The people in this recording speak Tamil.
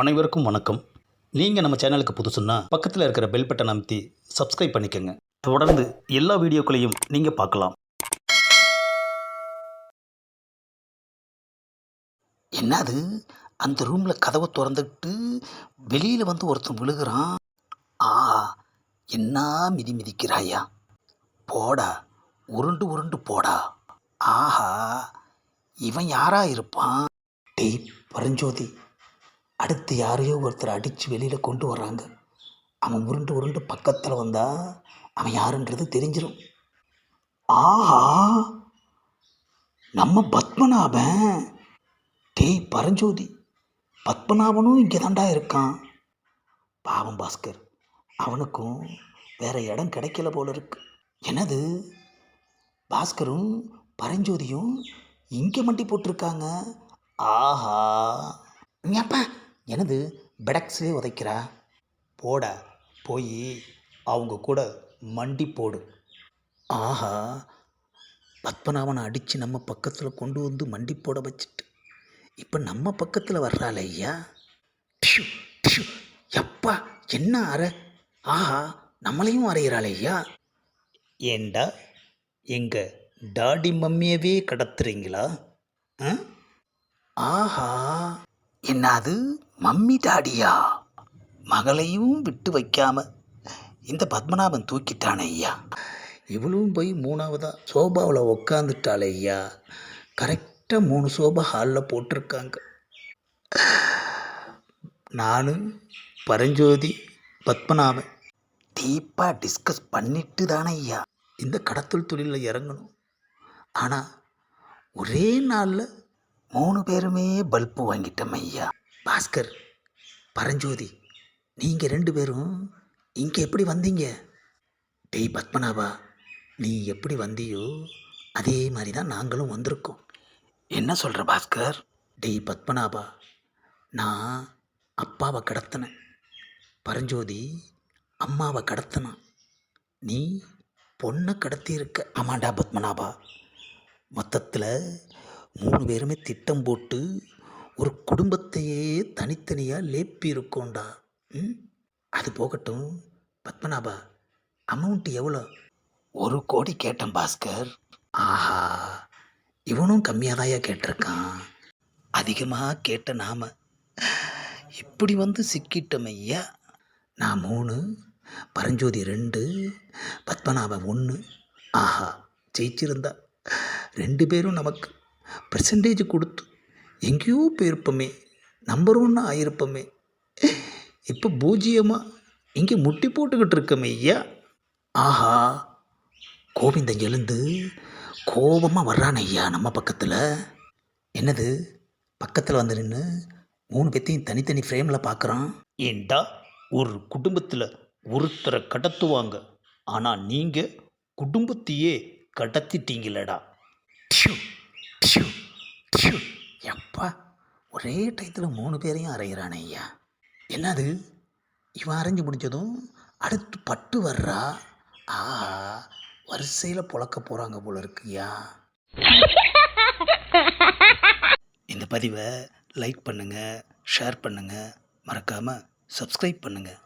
அனைவருக்கும் வணக்கம். நீங்கள் நம்ம சேனலுக்கு புதுசுன்னா பக்கத்தில் இருக்கிற பெல் பட்டன் அமைத்தி சப்ஸ்கிரைப் பண்ணிக்கோங்க. தொடர்ந்து எல்லா வீடியோக்களையும் நீங்கள் பார்க்கலாம். என்னது? அந்த ரூமில் கதவை திறந்துட்டு வெளியில் வந்து ஒருத்தன் விழுகிறான். ஆ என்ன மிதி மிதிக்கிறாயா? போடா உருண்டு உருண்டு போடா. ஆஹா இவன் யாரா இருப்பான்? டேய் பரஞ்சோதி அடுத்து யாரையோ ஒருத்தர் அடித்து வெளியில் கொண்டு வர்றாங்க. அவன் உருண்டு உருண்டு பக்கத்தில் வந்தால் அவன் யாருன்றது தெரிஞ்சிடும் ஆஹா! நம்ம பத்மநாபன். டேய் பரஞ்சோதி. பத்மநாபனும் இங்கே தாண்டா இருக்கான். பாவம் பாஸ்கர். அவனுக்கும் வேற இடம் கிடைக்கல போல இருக்கு. எனது பாஸ்கரும் பரஞ்சோதியும் இங்கே மண்டி போட்டிருக்காங்க. ஆஹா! ஏப்பா எனது பெடக்ஸே உதைக்கிறா? போட போய் அவங்க கூட மண்டி போடு. ஆஹா பத்மநாபனை அடித்து நம்ம பக்கத்தில் கொண்டு வந்து மண்டி போட வச்சுட்டு இப்போ நம்ம பக்கத்தில் வர்றாள் ஐயா. டிஷு டிஷு எப்பா என்ன அற? ஆஹா நம்மளையும் அறையிறாள் ஐயா. ஏண்டா எங்கள் டாடி மம்மியவே கடத்துறீங்களா? ஆ? ஆஹா. என்னது? மம்மி டாடியா? மகளையும் விட்டு வைக்காம இந்த பத்மநாபன் தூக்கிட்டானே ஐயா. இவளும் போய் மூணாவதா சோபாவில் உக்காந்துட்டாள் ஐயா. கரெக்டாக மூணு சோபா ஹாலில் போட்டிருக்காங்க. நானும் பரஞ்சோதி பத்மநாபன். டீப்பாக டிஸ்கஸ் பண்ணிட்டு தானே ஐயா. இந்த கடத்தல் தொழிலில் இறங்கணும். ஆனால் ஒரே நாளில் மூணு பேருமே பல்பு வாங்கிட்டோம் ஐயா பாஸ்கர் பரஞ்சோதி நீங்கள் ரெண்டு பேரும் இங்கே எப்படி வந்தீங்க? டேய் பத்மநாபா நீ எப்படி வந்தியோ அதே மாதிரி தான் நாங்களும் வந்திருக்கோம். என்ன சொல்கிற பாஸ்கர்? டேய் பத்மநாபா நான் அப்பாவை கடத்தினேன். பரஞ்சோதி அம்மாவை கடத்தினான். நீ பொண்ணை கடத்தியிருக்க. ஆமாண்டா பத்மநாபா. மொத்தத்தில் மூணு பேருமே திட்டம் போட்டு ஒரு குடும்பத்தையே தனித்தனியாக லேப்பி இருக்கோண்டா ம்? அது போகட்டும். பத்மநாபா அமௌண்ட் எவ்வளோ? ஒரு கோடி கேட்டேன் பாஸ்கர். ஆஹா இவனும் கம்மியாக கேட்டிருக்கான். அதிகமாக கேட்ட நாம. இப்படி வந்து சிக்கிட்டோம் ஐயா. நான் மூணு பரஞ்சோதி ரெண்டு பத்மநாபன் ஒன்று ஆஹா ஜெயிச்சிருந்தா. ரெண்டு பேரும் நமக்கு பர்சன்டேஜ் கொடுத்து எங்கேயோ போயிருப்போமே நம்பர் ஒன்னாக ஆயிருப்போமே. இப்போ பூஜ்ஜியமாக இங்கே முட்டி போட்டுக்கிட்டு இருக்கோமே ஐயா. ஆஹா கோவிந்தன் எழுந்து கோபமாக வர்றான் ஐயா நம்ம பக்கத்தில். என்னது? பக்கத்தில் வந்து நின்று மூணு பேத்தையும் தனித்தனி ஃப்ரேமில் பார்க்குறான் ஏண்டா ஒரு குடும்பத்தில் ஒருத்தரை கடத்துவாங்க. ஆனால் நீங்கள் குடும்பத்தையே கடத்திட்டீங்களடா. டியூ, டியூ, எப்பா? ஒரே டயத்தில் மூணு பேரையும் அரைகிறானே ஐயா. என்னது? இவன் அரைஞ்சு முடிஞ்சதும் அடுத்து பட்டு வர்றா? ஆஹா வரிசையில் புழக்க போகிறாங்க போல இருக்குயா இந்த பதிவை லைக் பண்ணுங்கள் ஷேர் பண்ணுங்கள் மறக்காமல் சப்ஸ்கிரைப் பண்ணுங்கள்